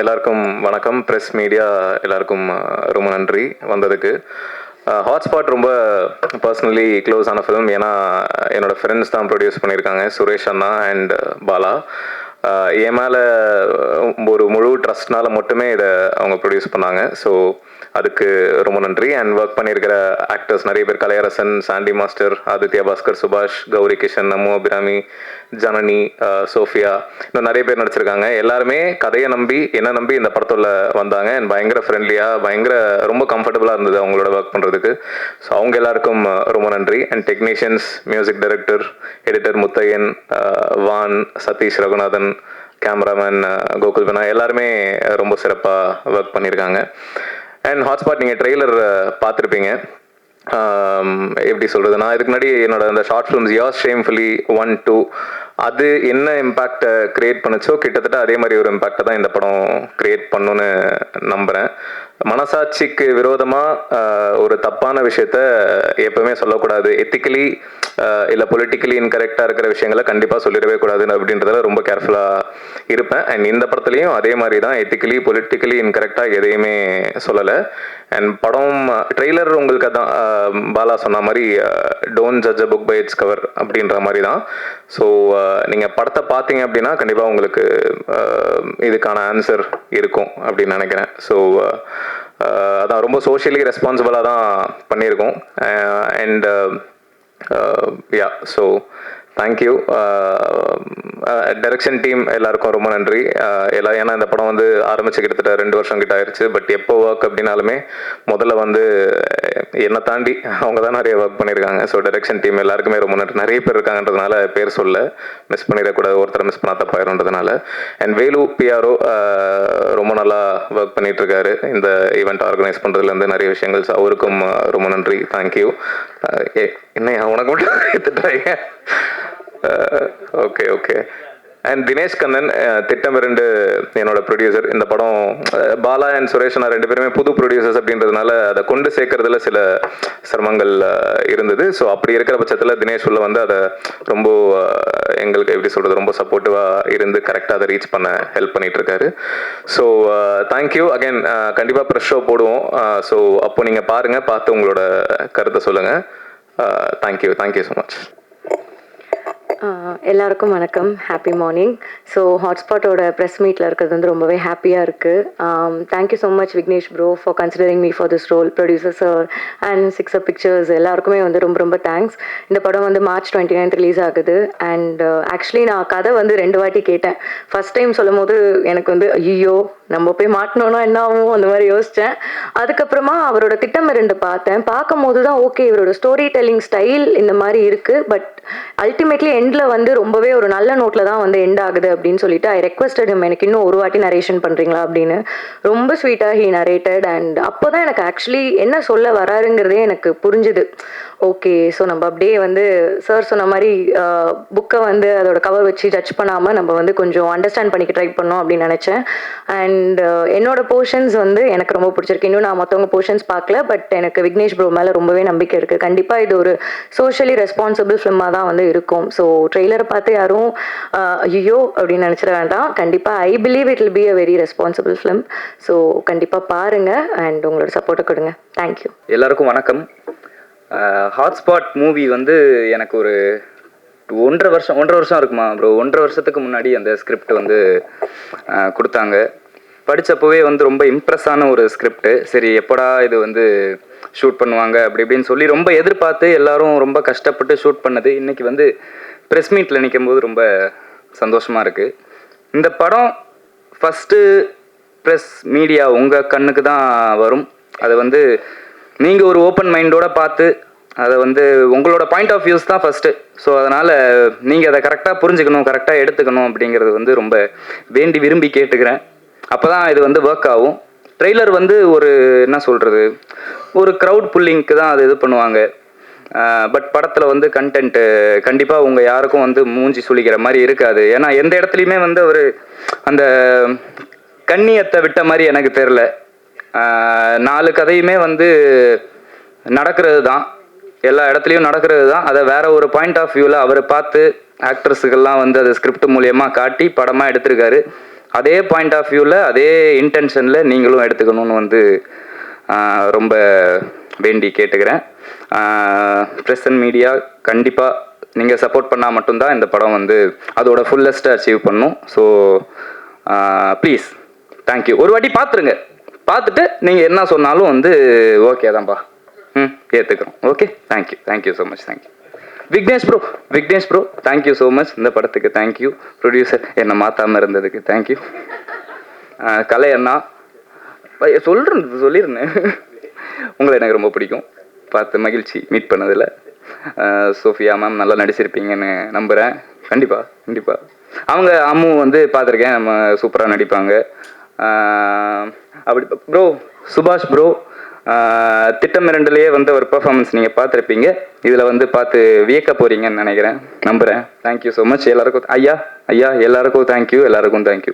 எல்லாருக்கும் வணக்கம். Press media எல்லாருக்கும் ரொம்ப நன்றி வந்ததுக்கு. ஹாட்ஸ்பாட் ரொம்ப பர்சனலி க்ளோஸ் ஆன ஃபிலிம் ஏன்னா என்னோடய ஃப்ரெண்ட்ஸ் தான் ப்ரொடியூஸ் பண்ணியிருக்காங்க. சுரேஷ் அண்ணா அண்ட் பாலா. என் மேலே ஒரு முழு ட்ரஸ்ட்னால மட்டுமே இதை அவங்க ப்ரொடியூஸ் பண்ணாங்க. ஸோ அதுக்கு ரொம்ப நன்றி. அண்ட் ஒர்க் பண்ணியிருக்கிற ஆக்டர்ஸ் நிறைய பேர் கலையரசன் சாண்டி மாஸ்டர் ஆதித்யா பாஸ்கர் சுபாஷ் கௌரி கிஷன் நமோ அபிராமி ஜனனி சோஃபியா இன்னும் நிறைய பேர் நடிச்சிருக்காங்க. எல்லாருமே கதையை நம்பி என்ன நம்பி இந்த படத்துல வந்தாங்க. அண்ட் பயங்கர ஃப்ரெண்ட்லியாக பயங்கர ரொம்ப கம்ஃபர்டபுளாக இருந்தது அவங்களோட ஒர்க் பண்ணுறதுக்கு ஸோ அவங்க எல்லாருக்கும் ரொம்ப நன்றி. And technicians music director editor Muthaiyan van Sathish Raghunathan cameraman Gokul Bina எல்லாருமே ரொம்ப சிறப்பாக ஒர்க் பண்ணியிருக்காங்க அண்ட் ஹாட்ஸ்பாட் நீங்கள் ட்ரெய்லர் uh, பார்த்துருப்பீங்க. Um, எப்படி சொல்கிறது நான் இதுக்கு முன்னாடி என்னோட அந்த short films yes shamefully one two அது என்ன இம்பேக்டை க்ரியேட் uh, பண்ணுச்சோ கிட்டத்தட்ட அதே மாதிரி ஒரு இம்பேக்டை தான் இந்த படம் க்ரியேட் பண்ணுன்னு நம்புகிறேன் மனசாட்சிக்கு விரோதமாக uh, ஒரு தப்பான விஷயத்த எப்பவுமே சொல்லக்கூடாது. எத்திக்கலி இல்லை பொலிட்டிக்கலி இன்கரெக்டாக இருக்கிற விஷயங்களை கண்டிப்பாக சொல்லிடவே கூடாது அப்படின்றதுல ரொம்ப கேர்ஃபுல்லாக இருப்பேன். அண்ட் இந்த படத்துலையும் அதே மாதிரி தான் எத்திக்கலி பொலிட்டிக்கலி இன்கரெக்டாக எதையுமே சொல்லலை. அண்ட் படம் ட்ரெய்லர் உங்களுக்கு அதான் பாலா சொன்ன மாதிரி don't judge a book by its cover அப்படின்ற மாதிரி தான் ஸோ நீங்கள் படத்தை பார்த்தீங்க அப்படின்னா கண்டிப்பாக உங்களுக்கு இதுக்கான ஆன்சர் இருக்கும் அப்படின்னு நினைக்கிறேன். ஸோ அதான் ரொம்ப சோஷியலி ரெஸ்பான்சிபிளாக தான் பண்ணியிருக்கோம். And yeah so thank you direction team எல்லாருக்கும் ரொம்ப நன்றி. Uh, எல்லா ஏன்னா இந்த படம் வந்து ஆரம்பிச்சு கிட்டத்தட்ட ரெண்டு வருஷம் கிட்ட ஆயிடுச்சு பட் எப்போ ஒர்க் அப்படின்னாலுமே முதல்ல வந்து என்னை தாண்டி அவங்க தான் நிறைய ஒர்க் பண்ணியிருக்காங்க. ஸோ டைரக்ஷன் டீம் எல்லாருக்குமே ரொம்ப நன்றி. நிறைய பேர் இருக்காங்கன்றதுனால பேர் சொல்ல மிஸ் பண்ணிடக்கூடாது. ஒருத்தர் மிஸ் பண்ணா தப்பாயிருன்றதுனால அண்ட் வேலு பிஆர்ஓ ரொம்ப நல்லா ஒர்க் பண்ணிட்டு இருக்காரு இந்த ஈவெண்ட் ஆர்கனைஸ் பண்ணுறதுலேருந்து நிறைய விஷயங்கள். அவருக்கும் ரொம்ப நன்றி. தேங்க்யூ என்ன உனக்கு மட்டும் எடுத்துட்டாங்க okay okay. And Dinesh Kannan திட்டம் ரெண்டு என்னோட ப்ரொடியூசர் இந்த படம் uh, பாலா அண்ட் சுரேஷ் நான் ரெண்டு பேருமே புது ப்ரொடியூசர்ஸ் அப்படின்றதுனால அதை கொண்டு சேர்க்கறதுல சில சிரமங்கள் uh, இருந்தது. ஸோ அப்படி இருக்கிற பட்சத்தில் தினேஷ் உள்ள வந்து அதை ரொம்ப uh, எங்களுக்கு எப்படி சொல்கிறது ரொம்ப சப்போர்ட்டிவாக இருந்து கரெக்டாக அதை ரீச் பண்ண ஹெல்ப் பண்ணிட்டு இருக்காரு ஸோ தேங்க்யூ அகைன் கண்டிப்பாக ப்ரெஷ் ஷோ போடுவோம். ஸோ அப்போ நீங்கள் பாருங்கள் பார்த்து உங்களோட கருத்தை சொல்லுங்கள் தேங்க்யூ தேங்க்யூ ஸோ மச் எல்லாருக்கும் வணக்கம். ஹாப்பி மார்னிங் ஸோ ஹாட்ஸ்பாட்டோட ப்ரெஸ் மீட்டில் இருக்கிறது வந்து ரொம்பவே ஹாப்பியாக இருக்குது thank you so much Vignesh bro for considering me for this role producer sir and six up pictures எல்லாருக்குமே வந்து ரொம்ப ரொம்ப தேங்க்ஸ் இந்த படம் வந்து மார்ச் டுவெண்ட்டி நைன்த் ரிலீஸ் ஆகுது அண்ட் ஆக்சுவலி uh, நான் கதை வந்து ரெண்டு வாட்டி கேட்டேன். ஃபஸ்ட் டைம் சொல்லும் போது எனக்கு வந்து ஐயோ நம்ம போய் மாட்டினோன்னா என்ன ஆகும்? அந்த மாதிரி யோசித்தேன் அதுக்கப்புறமா அவரோட திட்டம் ரெண்டு பார்த்தேன். பார்க்கும் போது தான் ஓகே இவரோட ஸ்டோரி டெல்லிங் ஸ்டைல் இந்த மாதிரி இருக்குது பட் அல்டிமேட்லி என் எண்டில் வந்து ரொம்பவே ஒரு நல்ல நோட்டில் தான் வந்து எண்ட் ஆகுது அப்படின்னு சொல்லிட்டு ஐ ரெக்வஸ்டட் ஹிம் எனக்கு இன்னும் ஒரு வாட்டி நரேஷன் பண்ணுறீங்களா அப்படின்னு ரொம்ப ஸ்வீட்டாக ஹீ நரேட்டட் அண்ட் அப்போ தான் எனக்கு ஆக்சுவலி என்ன சொல்ல வராருங்கிறதே எனக்கு புரிஞ்சுது. ஓகே ஸோ நம்ம அப்படியே வந்து சார் சொன்ன மாதிரி புக்கை வந்து அதோட கவர் வச்சு ஜட்ஜ் பண்ணாமல் நம்ம வந்து கொஞ்சம் அண்டர்ஸ்டாண்ட் பண்ணிக்க ட்ரை பண்ணோம் அப்படின்னு நினச்சேன். அண்ட் என்னோட போர்ஷன்ஸ் வந்து எனக்கு ரொம்ப பிடிச்சிருக்கு. இன்னும் நான் மற்றவங்க போர்ஷன்ஸ் பார்க்கல பட் எனக்கு விக்னேஷ் ப்ரோ மேலே ரொம்பவே நம்பிக்கை இருக்குது கண்டிப்பாக இது ஒரு சோஷியலி ரெஸ்பான்சிபிள் ஃபிலிமாக தான் வந்து இருக்கும். ஸோ ட்ரெய்லரை பார்த்து யாரும் ஐயோ அப்படின்னு நினச்சிட வேண்டாம். கண்டிப்பாக I believe it will be a very responsible film so கண்டிப்பாக பாருங்கள் அண்ட் உங்களோட சப்போர்ட்டை கொடுங்க. தேங்க்யூ எல்லாருக்கும் வணக்கம். ஹாட்ஸ்பாட் மூவி வந்து எனக்கு ஒரு ஒன்றரை வருஷம் ஒன்றரை வருஷம் இருக்குமா ப்ரோ ஒன்றரை வருஷத்துக்கு முன்னாடி அந்த ஸ்கிரிப்ட் வந்து கொடுத்தாங்க. படித்தப்போவே வந்து ரொம்ப இம்ப்ரெஸ்ஸான ஒரு ஸ்கிரிப்ட் சரி எப்படா இது வந்து ஷூட் பண்ணுவாங்க அப்படி இப்படின்னு சொல்லி ரொம்ப எதிர்பார்த்து எல்லாரும் ரொம்ப கஷ்டப்பட்டு ஷூட் பண்ணது. இன்னைக்கு வந்து ப்ரெஸ் மீட்டில் நிற்கும் போது ரொம்ப சந்தோஷமாக இருக்குது இந்த படம் ஃபஸ்ட்டு ப்ரெஸ் மீடியா உங்கள் கண்ணுக்கு தான் வரும். அது வந்து நீங்கள் ஒரு ஓப்பன் மைண்டோட பார்த்து அதை வந்து உங்களோட பாயிண்ட் ஆஃப் வியூஸ் தான் ஃபஸ்ட்டு ஸோ அதனால் நீங்கள் அதை கரெக்டாக புரிஞ்சுக்கணும் கரெக்டாக எடுத்துக்கணும் அப்படிங்கிறது வந்து ரொம்ப வேண்டி விரும்பி கேட்டுக்கிறேன். அப்போ தான் இது வந்து ஒர்க் ஆகும். ட்ரெய்லர் வந்து ஒரு என்ன சொல்கிறது ஒரு க்ரௌட் புல்லிங்க்கு தான் அது இது பண்ணுவாங்க. பட் படத்தில் வந்து கண்டென்ட்டு கண்டிப்பாக உங்கள் யாருக்கும் வந்து மூஞ்சி சுழிக்கிற மாதிரி இருக்காது. ஏன்னா எந்த இடத்துலையுமே வந்து ஒரு அந்த கண்ணியத்தை விட்ட மாதிரி எனக்கு தெரில நாலு கதையுமே வந்து நடக்கிறது தான் எல்லா இடத்துலையும் நடக்கிறது தான் அதை வேற ஒரு பாயிண்ட் ஆஃப் வியூவில் அவர் பார்த்து ஆக்ட்ரஸுக்கெல்லாம் வந்து அதை ஸ்கிரிப்ட் மூலியமாக காட்டி படமாக எடுத்திருக்காரு. அதே பாயிண்ட் ஆஃப் வியூவில் அதே இன்டென்ஷனில் நீங்களும் எடுத்துக்கணும்னு வந்து ரொம்ப வேண்டி கேட்டுக்கிறேன். ப்ரெஸ் அண்ட் மீடியா கண்டிப்பாக நீங்கள் சப்போர்ட் பண்ணால் மட்டும்தான் இந்த படம் வந்து அதோட ஃபுல்லஸ்ட்டை அச்சீவ் பண்ணும். ஸோ ப்ளீஸ் தேங்க்யூ ஒரு வாட்டி பார்த்துருங்க பார்த்துட்டு நீங்கள் என்ன சொன்னாலும் வந்து ஓகே தான்ப்பா ம் ஏற்றுக்கிறோம் okay thank you thank you so much thank you Vignesh bro Vignesh bro thank you so much இந்த படத்துக்கு தேங்க்யூ ப்ரொடியூசர் என்னை மாற்றாமல் இருந்ததுக்கு தேங்க்யூ கலை அண்ணா. சொல்கிறேன் சொல்லியிருந்தேன் உங்களை எனக்கு ரொம்ப பிடிக்கும். பார்த்து மகிழ்ச்சி மீட் பண்ணதில். சோஃபியா மேம் நல்லா நடிச்சிருப்பீங்கன்னு நம்புகிறேன் கண்டிப்பாக கண்டிப்பாக அவங்க அம்மு வந்து பார்த்துருக்கேன். நம்ம சூப்பராக நடிப்பாங்க. அப்படி ப்ரோ சுபாஷ் ப்ரோ திட்டம் இரண்டுலேயே வந்து ஒரு பெர்ஃபார்மன்ஸ் நீங்கள் பார்த்துருப்பீங்க. இதில் வந்து பார்த்து வியக்க போகிறீங்கன்னு நினைக்கிறேன். நம்புகிறேன் தேங்க்யூ ஸோ மச் எல்லாருக்கும் ஐயா ஐயா எல்லாருக்கும் தேங்க்யூ எல்லாருக்கும் தேங்க்யூ